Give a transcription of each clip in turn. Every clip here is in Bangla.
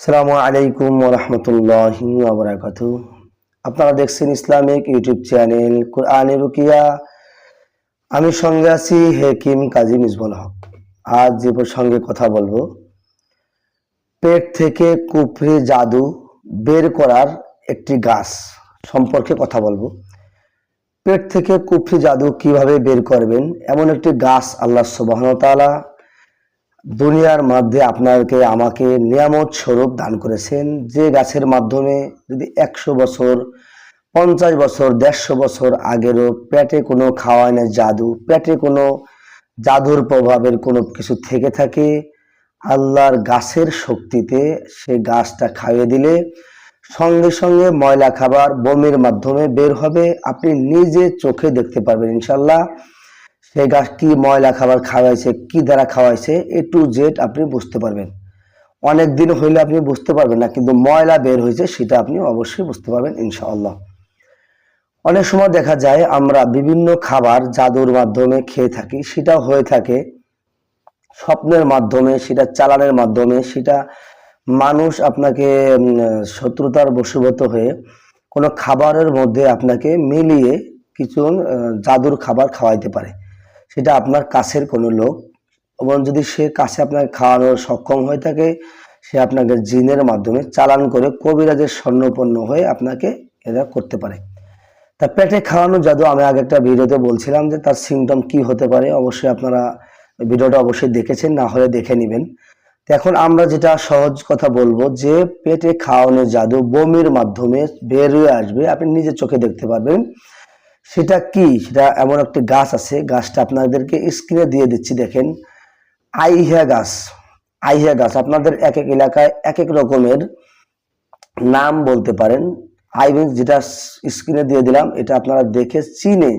সালামু আলাইকুম রহমতুল্লাহ আবরাকাত আপনারা দেখছেন ইসলামিক ইউটিউব চ্যানেল কোরআনে রুকিয়া। আমি সঙ্গে আছি হেকিম কাজী মিজবুল হক। আজ যে প্রসঙ্গে কথা বলব, পেট থেকে কুফরি জাদু বের করার একটি গাছ সম্পর্কে কথা বলব। পেট থেকে কুফরি জাদু কীভাবে বের করবেন? এমন একটি গাছ আল্লাহ সুবাহ তাআলা দুনিয়ার মধ্যে আপনাকে আমাকে নিয়ামত স্বরূপ দান করেছেন। যে গাছের মাধ্যমে যদি একশো বছর, পঞ্চাশ বছর, দেড়শো বছর আগেরও পেটে কোনো খাওয়ায় না জাদু, পেটে কোনো জাদুর প্রভাবের কোনো কিছু থেকে থাকে, আল্লাহর গাছের শক্তিতে সে গাছটা খাইয়ে দিলে সঙ্গে সঙ্গে ময়লা খাবার বমির মাধ্যমে বের হবে। আপনি নিজে চোখে দেখতে পারবেন ইনশাল্লাহ সেই গাছ কি ময়লা খাবার খাওয়াইছে, কি দ্বারা খাওয়াইছে, এ টু জেড আপনি বুঝতে পারবেন। অনেক দিন হইলে আপনি বুঝতে পারবেন না, কিন্তু ময়লা বের হয়েছে সেটা আপনি অবশ্যই বুঝতে পারবেন, ইনশাআল্লাহ। অনেক সময় দেখা যায় আমরা বিভিন্ন খাবার জাদুর মাধ্যমে খেয়ে থাকি, সেটা হয়ে থাকে স্বপ্নের মাধ্যমে, সেটা চালানের মাধ্যমে, সেটা মানুষ আপনাকে শত্রুতার বশীভূত হয়ে কোনো খাবারের মধ্যে আপনাকে মিলিয়ে কিছু জাদুর খাবার খাওয়াইতে পারে। সেটা আপনার কাছের কোনো লোক এবং যদি সে কাছে আপনাকে খাওয়ানোর সক্ষম হয়ে থাকে, সে আপনাকে জিনের মাধ্যমে চালান করে কবিরাজের স্বর্ণপন্ন হয়ে আপনাকে এরা করতে পারে। তা পেটে খাওয়ানো জাদু আমি আগে একটা ভিডিওতে বলছিলাম যে তার সিমটম কি হতে পারে, অবশ্যই আপনারা ভিডিওটা অবশ্যই দেখেছেন, না হলে দেখে নেবেন। এখন আমরা যেটা সহজ কথা বলব যে পেটে খাওয়ানো জাদু বমির মাধ্যমে বের হয়ে আসবে, আপনি নিজের চোখে দেখতে পারবেন। সেটা কি? সেটা এমন একটি গাছ আছে, গাছটা আপনাদেরকে স্ক্রিনে দিয়ে দিচ্ছি, দেখেন। আইহা গাছ আইহা গাছ। আপনাদের এক এক এলাকায় এক এক রকমের নাম বলতে পারেন। আই যেটা স্ক্রিনে দিয়ে দিলাম, এটা আপনারা দেখে চিনে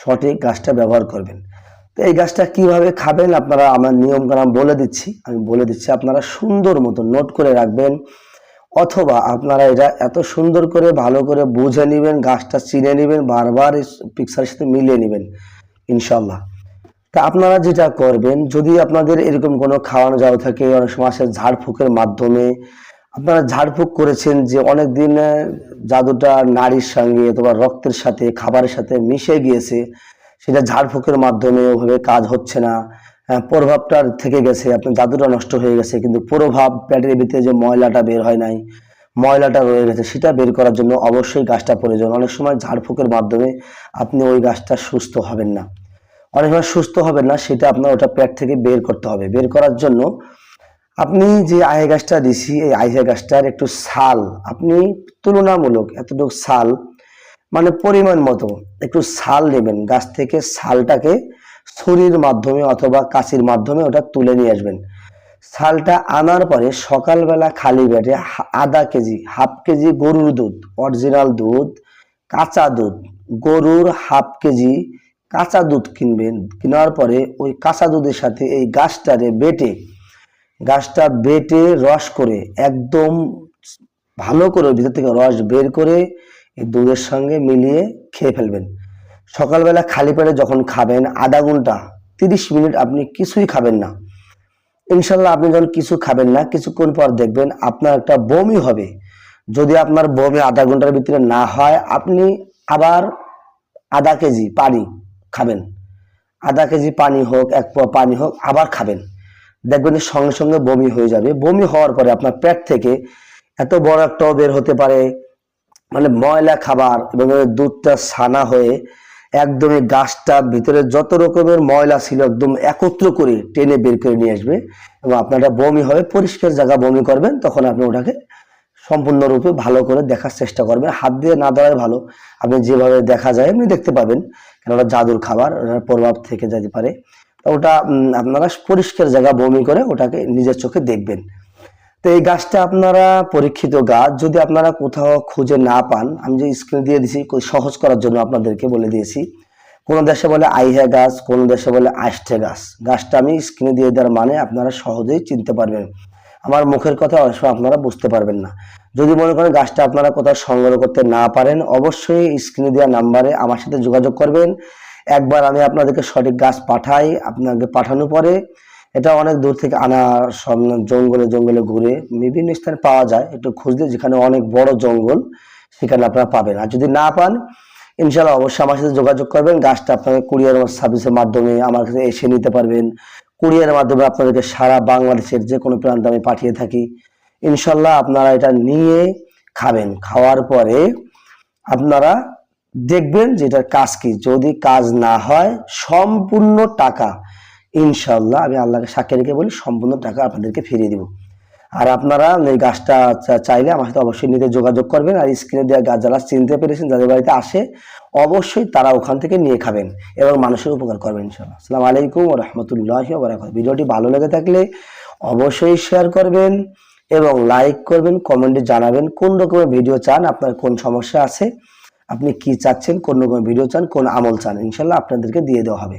সঠিক গাছটা ব্যবহার করবেন। তো এই গাছটা কীভাবে খাবেন আপনারা, আমার নিয়ম বলে দিচ্ছি। আমি বলে দিচ্ছি, আপনারা সুন্দর মতো নোট করে রাখবেন। অথবা আপনারা এটা এত সুন্দর করে, ভালো করে বুঝে নেবেন, গাছটা চিনে নেবেন, বারবার পিকচারের সাথে মিলিয়ে নেবেন ইনশাল্লাহ তা আপনারা যেটা করবেন, যদি আপনাদের এরকম কোনো খাওয়ানো যাওয়া থাকে, অনেক সময় আসে ঝাড়ফুঁকের মাধ্যমে, আপনারা ঝাড়ফুঁক করেছেন যে অনেক দিন জাদুটা নারীর সঙ্গে অথবা রক্তের সাথে, খাবারের সাথে মিশে গিয়েছে, সেটা ঝাড়ফুঁকের মাধ্যমে ওভাবে কাজ হচ্ছে না। প্রভাবটা থেকে গেছে, আপনার জাদুটা নষ্ট হয়ে গেছে, কিন্তু প্রভাব প্যাটের ভিতরে যে ময়লাটা বের হয় নাই, ময়লাটা রয়ে গেছে, সেটা বের করার জন্য অবশ্যই গাছটা প্রয়োজন। অনেক সময় ঝাড়ফুঁকের মাধ্যমে আপনি ওই গাছটা সুস্থ হবেন না। অনেক সময় সুস্থ হবেন না, সেটা আপনার ওটা প্যাট থেকে বের করতে হবে। বের করার জন্য আপনি যে আহে গাছটা দিছি, এই আহে গাছটার একটু ছাল, আপনি তুলনামূলক এতটুকু ছাল মানে পরিমাণ মতো একটু ছাল নেবেন, গাছ থেকে ছালটাকে ছুরির মাধ্যমে অথবা কাঁচির মাধ্যমে ওটা তুলে নিয়ে আসবেন। ছালটা আনার পরে সকালবেলা খালি হা- আধা কেজি, হাফ কেজি গরুর দুধ, অরিজিনাল দুধ, কাঁচা দুধ। গরুর হাফ কেজি কাঁচা দুধ কিনবেন, কেনার পরে ওই কাঁচা দুধের সাথে এই গাছটারে বেটে, গাছটা বেটে রস করে, একদম ভালো করে ভিতর থেকে রস বের করে এই দুধের সঙ্গে মিলিয়ে খেয়ে ফেলবেন। সকালবেলা খালি পেটে যখন খাবেন আধা ঘণ্টা, তিরিশ মিনিট আপনি কিছুই খাবেন না। ইনশাল্লাহ আপনি যখন কিছু খাবেন না, কিছুক্ষণ পর দেখবেন আপনার একটা বমি হবে। যদি আপনার বমি আধা ঘণ্টার ভিতরে না হয়, আপনি আবার আধা কেজি পানি খাবেন। আধা কেজি পানি হোক, এক পোয়া পানি হোক, আবার খাবেন। দেখবেন সঙ্গে সঙ্গে বমি হয়ে যাবে। বমি হওয়ার পরে আপনার পেট থেকে এত বড় একটাও বের হতে পারে। মানে ময়লা খাবার এবং দুধটা ছানা হয়ে একদম এই গাছটা ভিতরে যত রকমের ময়লা ছিল একদম একত্র করে টেনে বের করে নিয়ে আসবে এবং আপনারা বমি হবে পরিষ্কার জায়গা বমি করবেন, তখন আপনি ওটাকে সম্পূর্ণরূপে ভালো করে দেখার চেষ্টা করবেন। হাত দিয়ে না দেওয়াই ভালো। আপনি যেভাবে দেখা যায় এমনি দেখতে পাবেন কেন ওটা জাদুর খাবার, ওটার প্রভাব থেকে যেতে পারে। ওটা আপনারা পরিষ্কার জায়গা বমি করে ওটাকে নিজের চোখে দেখবেন। তো এই গাছটা আপনারা পরীক্ষিত গাছ, যদি আপনারা কোথাও খুঁজে না পান, আমি যে স্ক্রিন দিয়ে দিছি সহজ করার জন্য আপনাদেরকে বলে দিয়েছি। কোন দেশে বলে আইহা গাছ, কোন দেশে বলে আষ্টে গাছ। গাছটা আমি স্ক্রিনে দিয়ে দেওয়ার মানে আপনারা সহজেই চিনতে পারবেন। আমার মুখের কথা অনেক সময় আপনারা বুঝতে পারবেন না। যদি মনে করেন গাছটা আপনারা কোথাও সংগ্রহ করতে না পারেন, অবশ্যই স্ক্রিনে দেওয়া নাম্বারে আমার সাথে যোগাযোগ করবেন। একবার আমি আপনাদেরকে সঠিক গাছ পাঠাই, আপনাকে পাঠানোর পরে এটা অনেক দূর থেকে আনা জঙ্গলে জঙ্গলে ঘুরে বিভিন্ন স্থানে পাওয়া যায়। একটু খুঁজলে যেখানে অনেক বড় জঙ্গল, সেখানে আপনারা পাবেন। আর যদি না পান ইনশাল্লাহ অবশ্যই আমার সাথে যোগাযোগ করবেন। গাছটা আপনাকে কুরিয়ার সার্ভিসের মাধ্যমে আমার কাছে এসে নিতে পারবেন। কুরিয়ারের মাধ্যমে আপনাদেরকে সারা বাংলাদেশের যে কোনো প্রান্তে আমি পাঠিয়ে থাকি। ইনশাল্লাহ আপনারা এটা নিয়ে খাবেন। খাওয়ার পরে আপনারা দেখবেন যে এটার কাজ কি। যদি কাজ না হয়, সম্পূর্ণ টাকা ইনশাল্লাহ আমি আল্লাহকে সাক্ষী রেখে বলি, সম্পূর্ণ টাকা আপনাদেরকে ফিরিয়ে দিব। আর আপনারা এই গাছটা চাইলে আমার সাথে অবশ্যই নিতে যোগাযোগ করবেন আর স্ক্রিনে দেওয়া গাছ যারা চিনতে পেরেছেন, যাদের বাড়িতে আসে, অবশ্যই তারা ওখান থেকে নিয়ে খাবেন এবং মানুষের উপকার করবেন ইনশাল্লাহ আসসালামু আলাইকুম রহমতুল্লাহ বারাকাত ভিডিওটি ভালো লেগে থাকলে অবশ্যই শেয়ার করবেন এবং লাইক করবেন, কমেন্টে জানাবেন কোন রকমের ভিডিও চান, আপনার কোন সমস্যা আছে, আপনি কি চাচ্ছেন, কোন রকমের ভিডিও চান, কোন আমল চান ইনশাল্লাহ আপনাদেরকে দিয়ে দেওয়া হবে।